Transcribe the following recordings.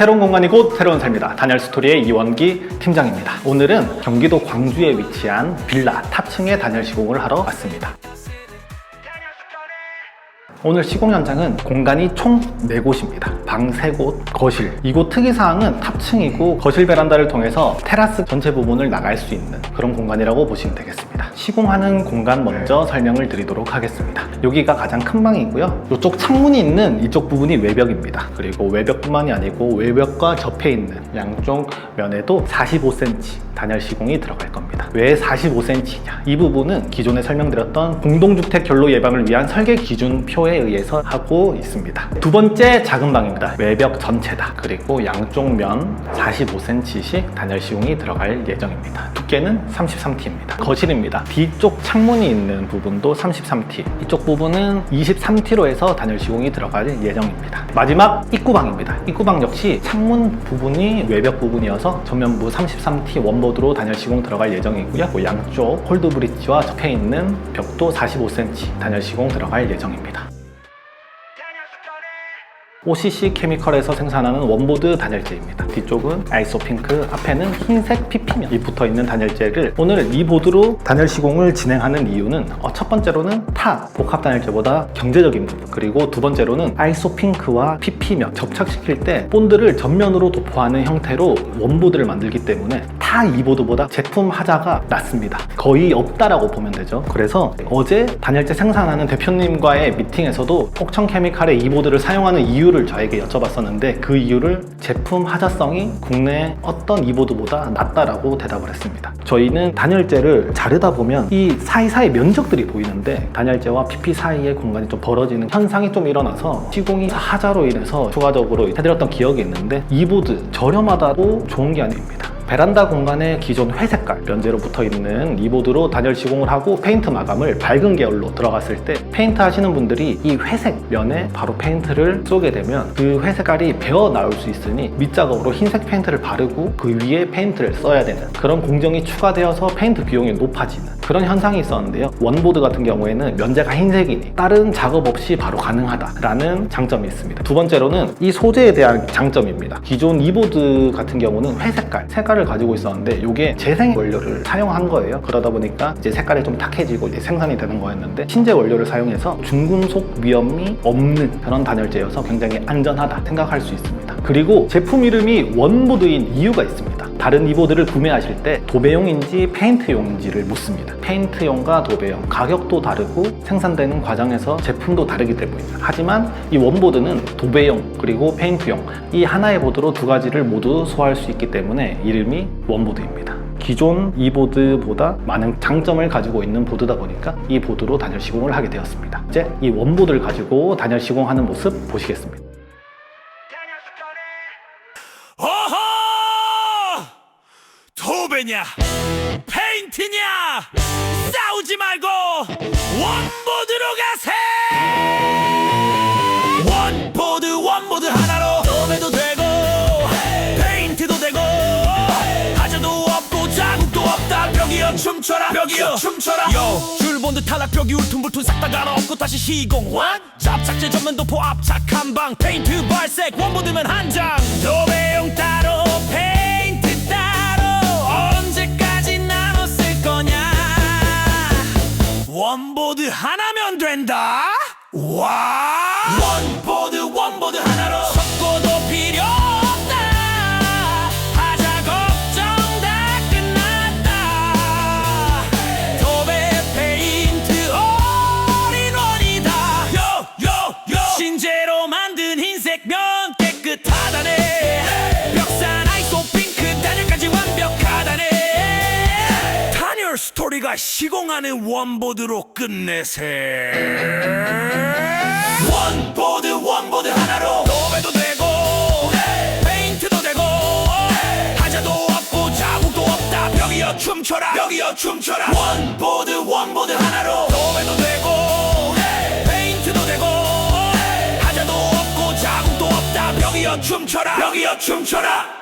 새로운 공간이 곧 새로운 삶이다. 다니엘 스토리의 이원기 팀장입니다. 오늘은 경기도 광주에 위치한 빌라 탑층에 다니엘 시공을 하러 왔습니다. 오늘 시공 현장은 공간이 총 4곳입니다. 방 3곳, 거실. 이곳 특이사항은 탑층이고 거실 베란다를 통해서 테라스 전체 부분을 나갈 수 있는 그런 공간이라고 보시면 되겠습니다. 시공하는 공간 먼저 설명을 드리도록 하겠습니다. 여기가 가장 큰 방이고요. 이쪽 창문이 있는 이쪽 부분이 외벽입니다. 그리고 외벽뿐만이 아니고 외벽과 접해 있는 양쪽 면에도 45cm 단열 시공이 들어갈 겁니다. 왜 45cm냐? 이 부분은 기존에 설명드렸던 공동주택 결로 예방을 위한 설계 기준표에 의해서 하고 있습니다. 두 번째 작은 방입니다. 외벽 전체다. 그리고 양쪽 면 45cm씩 단열 시공이 들어갈 예정입니다. 두께는 33T입니다. 거실입니다. 뒤쪽 창문이 있는 부분도 33T. 이쪽 부분은 23T로 해서 단열 시공이 들어갈 예정입니다. 마지막 입구방입니다. 입구방 역시 창문 부분이 외벽 부분이어서 전면부 33T 원보드로 단열 시공 들어갈 예정이고요. 그 양쪽 홀드 브릿지와 접해 있는 벽도 45cm 단열 시공 들어갈 예정입니다. OCC 케미컬에서 생산하는 원보드 단열재입니다. 뒤쪽은 아이소 핑크, 앞에는 흰색 PP면이 붙어 있는 단열재를 오늘 이 보드로 단열 시공을 진행하는 이유는 어, 첫 번째로는 타 복합 단열재보다 경제적인 부분 그리고 두 번째로는 아이소 핑크와 PP면 접착시킬 때 본드를 전면으로 도포하는 형태로 원보드를 만들기 때문에 타 이 보드보다 제품 하자가 낮습니다. 거의 없다라고 보면 되죠. 그래서 어제 단열재 생산하는 대표님과의 미팅에서도 폭청 케미칼의 이 보드를 사용하는 이유 를 저에게 여쭤봤었는데 그 이유를 제품 하자성이 국내 어떤 이보드보다 낮다라고 대답을 했습니다. 저희는 단열재를 자르다 보면 이 사이사이 면적들이 보이는데 단열재와 PP 사이의 공간이 좀 벌어지는 현상이 좀 일어나서 시공이 하자로 인해서 추가적으로 해드렸던 기억이 있는데 이보드 저렴하다고 좋은 게 아닙니다. 베란다 공간에 기존 회색깔 면제로 붙어 있는 이보드로 단열 시공을 하고 페인트 마감을 밝은 계열로 들어갔을 때 페인트 하시는 분들이 이 회색 면에 바로 페인트를 쏘게 되면 그 회색깔이 배어 나올 수 있으니 밑작업으로 흰색 페인트를 바르고 그 위에 페인트를 써야 되는 그런 공정이 추가되어서 페인트 비용이 높아지는 그런 현상이 있었는데요. 원보드 같은 경우에는 면제가 흰색이니 다른 작업 없이 바로 가능하다라는 장점이 있습니다. 두 번째로는 이 소재에 대한 장점입니다. 기존 이보드 같은 경우는 회색깔, 색깔을 가지고 있었는데 이게 재생 원료를 사용한 거예요. 그러다 보니까 이제 색깔이 좀 탁해지고 이제 생산이 되는 거였는데 신재 원료를 사용해서 중금속 위험이 없는 그런 단열재여서 굉장히 안전하다 생각할 수 있습니다. 그리고 제품 이름이 원보드인 이유가 있습니다. 다른 이보드를 구매하실 때 도배용인지 페인트용인지를 묻습니다. 페인트용과 도배용 가격도 다르고 생산되는 과정에서 제품도 다르기 때문입니다. 하지만 이 원보드는 도배용 그리고 페인트용 이 하나의 보드로 두 가지를 모두 소화할 수 있기 때문에 이름이 원보드입니다. 기존 이 보드보다 많은 장점을 가지고 있는 보드다 보니까 이 보드로 단열 시공을 하게 되었습니다. 이제 이 원보드를 가지고 단열 시공하는 모습 보시겠습니다. 도배냐? 페인트냐? 싸우지 말고 원보드로 가세! 원보드 원보드 하나로 도배도 되고 페인트도 되고 하자도 없고 자국도 없다 벽이여 춤춰라 벽이여 춤춰라 요 줄본드 탈락 벽이 울퉁불퉁 싹 다 갈아엎고 다시 시공 완 잡착제 전면 도포 압착 한방 페인트 발색 원보드면 한장 하나면 된다. 와 스토리가 시공하는 원보드로 끝내세. 원보드 원보드 하나로 도배도 되고 페인트도 되고 하자도 없고 자국도 없다. 벽이여 춤춰라 벽이여 춤춰라. 원보드 원보드 하나로 도배도 되고 페인트도 되고 하자도 없고 자국도 없다. 벽이여 춤춰라 벽이여 춤춰라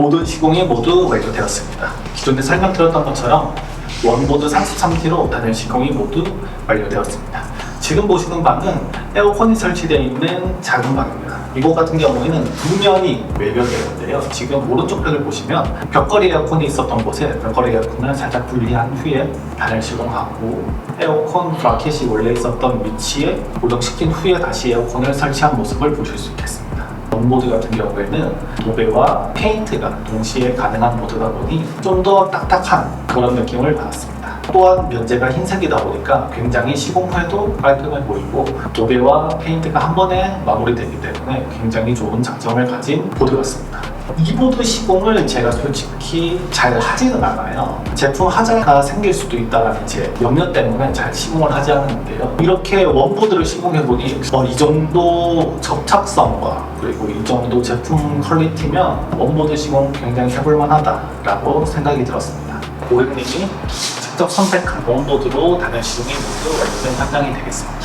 모든 시공이 모두 완료되었습니다. 기존에 설명드렸던 것처럼 원보드 33T로 단열 시공이 모두 완료되었습니다. 지금 보시는 방은 에어컨이 설치되어 있는 작은 방입니다. 이곳 같은 경우에는 뒷면이 외벽이었는데요. 지금 오른쪽 벽을 보시면 벽걸이 에어컨이 있었던 곳에 벽걸이 에어컨을 살짝 분리한 후에 단열 시공하고 에어컨 브라켓이 원래 있었던 위치에 고정시킨 후에 다시 에어컨을 설치한 모습을 보실 수 있겠습니다. 원보드 같은 경우에는 도배와 페인트가 동시에 가능한 보드다 보니 좀 더 딱딱한 그런 느낌을 받았습니다. 또한 면제가 흰색이다 보니까 굉장히 시공 후에도 깔끔해 보이고 도배와 페인트가 한 번에 마무리되기 때문에 굉장히 좋은 장점을 가진 보드 같습니다. 이 보드 시공을 제가 솔직히 잘 하지는 않아요. 제품 하자가 생길 수도 있다는 제 염려 때문에 잘 시공을 하지 않는데요. 이렇게 원보드를 시공해보니 어, 이 정도 접착성과 그리고 이 정도 제품 퀄리티면 원보드 시공 굉장히 해볼만 하다라고 생각이 들었습니다. 고객님이 직접 선택한 원보드로 단열 시공이 모두 완료된 현장이 되겠습니다.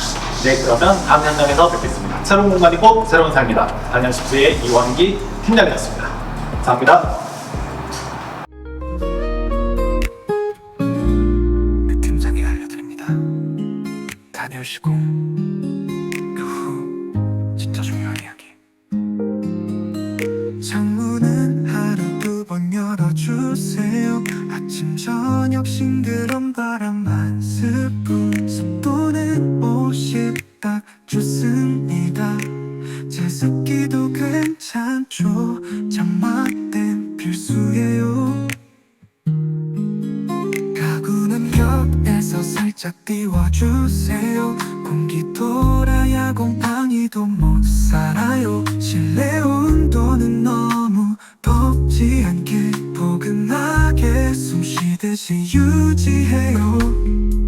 네, 그러면 다음 현장에서 뵙겠습니다. 새로운 공간이고 새로운 삶이다. 십수의 이원기 팀장이었습니다. 감사합니다. 네, 팀장이 알려드립니다. 그후 진짜 중요한 이야기. 창문은 하루 두 번 열어주세요. 아침 저녁 싱그런 바람 벽에서 살짝 띄워주세요. 공기 돌아야 곰팡이도 못 살아요. 실내 온도는 너무 덥지 않게 포근하게 숨 쉬듯이 유지해요